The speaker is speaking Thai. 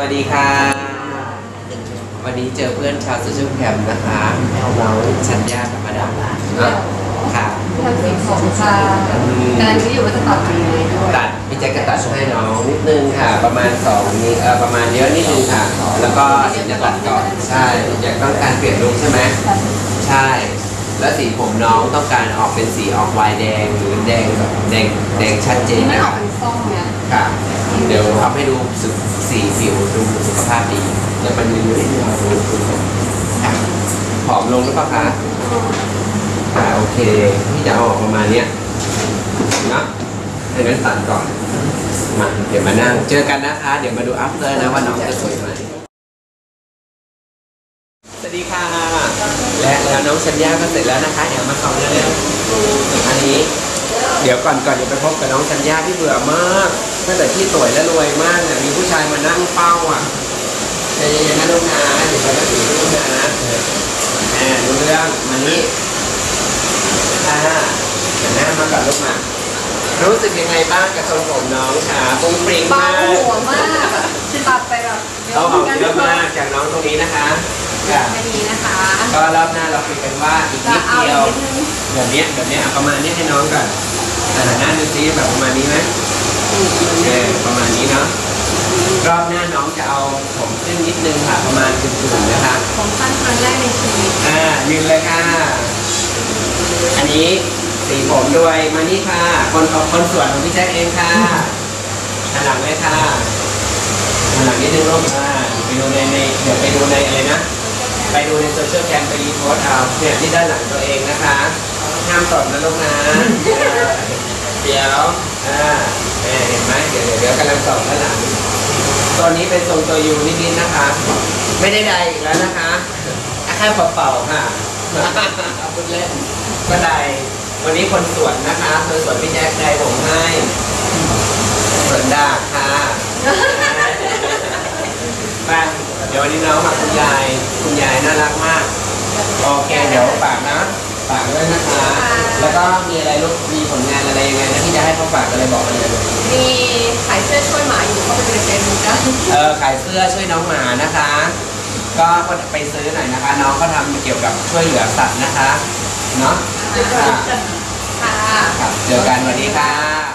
วัสดีค่ะ วันนี้เจอเพื่อนชาวโซเชียลแคมป์นะคะเราชัญญากับมาดามนะค่ะทำสีผมค่ะกำลังคิดอยู่ว่าจะตัดสีเลยด้วยตัดพี่แจ็คก็ตัดให้น้องนิดนึงค่ะ ประมาณสองนี้เออประมาณเยอะนิดนึงค่ะ แล้วก็จะตัดก่อนใช่อยากต้องการเปลี่ยนลุคใช่ไหมใช่ แล้วสีผมน้องต้องการออกเป็นสีออกไวน์แดงหรือแดงแบบแดงแดงชัดเจนไม่นะอคอกรับเป็นส้มเนี่ยค่ะ เดี๋ยวทำให้ดูสุสี ผิวดูสุขภาพดีจะมันยืนให้เราดูค่ะผอมลงหรือเปล่าคะค่ะโอเคที่จะเอาออกประมาณเนี้ยนะให้นั้นตัดก่อนมาเดี๋ยวมานั่ง เจอกันนะคะ เดี๋ยวมาดูอัพเตอร์นะว่าน้องจะสวยไหมสวัสดีค่ะ และแล้วน้องชัญญาก็เสร็จแล้วนะคะเดี๋ยวมาส่องเร็วๆอันนี้เดี๋ยวก่อนก่อนเดี๋ยวไปพบกับน้องชัญญาที่เบื่อมากตั้งแต่ที่สวยและรวยมากเนี่ยมีผู้ชาย เฝ้าอะใจเย็นๆนะลูกนะเดี๋ยวไปก็ถือลูกนะแม่ดูเรื่องมานี่ค่ะเดี๋ยวหน้ามาก่อนลูกมารู้สึกยังไงบ้างกับทรงผมน้องค่ะปุ้งปริ้งเบามากหัวมากแบบตัดไปแบบเยเขาอะออกกันเยอะมากจากน้องตรงนี้นะคะค่ะไม่ดีนะคะก็รอบหน้าเราคุยกันว่าอีกจะนิดเอาเดีอียวกนิดนึงแบบเนี้ยแบบเนี้ยเอาประมาณนี้ให้น้องก่อนอ่าหน้าดูซิแบบประมาณนี้ไหมเออประมาณนี้เนาะ รอบหน้าน้องจะเอาผมขึ้นนิดนึงค่ะประมาณกึ่งๆนะคะ ผมสั้นครั้งแรกในชีวิตอ่ายืนเลยค่ะ อันนี้สีผมด้วยมานี่ค่ะ คนคนสวนของพี่แจ็คเองค่ะหันหลังเลยค่ะหันหลังนิดนึงลูกอ่าไปดูในในเดี๋ยวไปดูในอะไรนะ ไปดูในโซเชียลแคมไปรีโพสต์เอาเนี่ยที่ด้านหลังตัวเองนะคะห้ามสดนะลูกนะ เดี๋ยวอ่าแม่เห็นไหมเดี๋ยวเดี๋ยวเดี๋ยวกำลังส่องด้านหลัง ตัวนี้เป็นทรงตัวยูนิดๆนะคะ ไม่ได้ใดอีกแล้วนะคะแค่เป่าๆค่ะเอาพูดเล่นก็ใดวันนี้คนสวนนะคะคนสวนพี่แจ็คใดผมให้สวนดากค่ะไปเดี๋ยววันนี้น้องมาคุณยาย คุณยายน่ารักมาก โอเค เดี๋ยวฝากนะ ฝากด้วยนะคะ แล้วก็มีอะไรลูกมีผลงานอะไรยังไงนะที่จะให้เขาฝากอะไรบอกมาเลยลูกมีขายเสื้อช่วยหมาอยู่เข้าไปดูในเฟซบุ๊กกันเออขายเสื้อช่วยน้องหมานะคะ ก็ไปซื้อหน่อยนะคะ น้องเขาทำเกี่ยวกับช่วยเหลือสัตว์นะคะ เนาะค่ะค่ะครับเจอกันสวัสดีค่ะ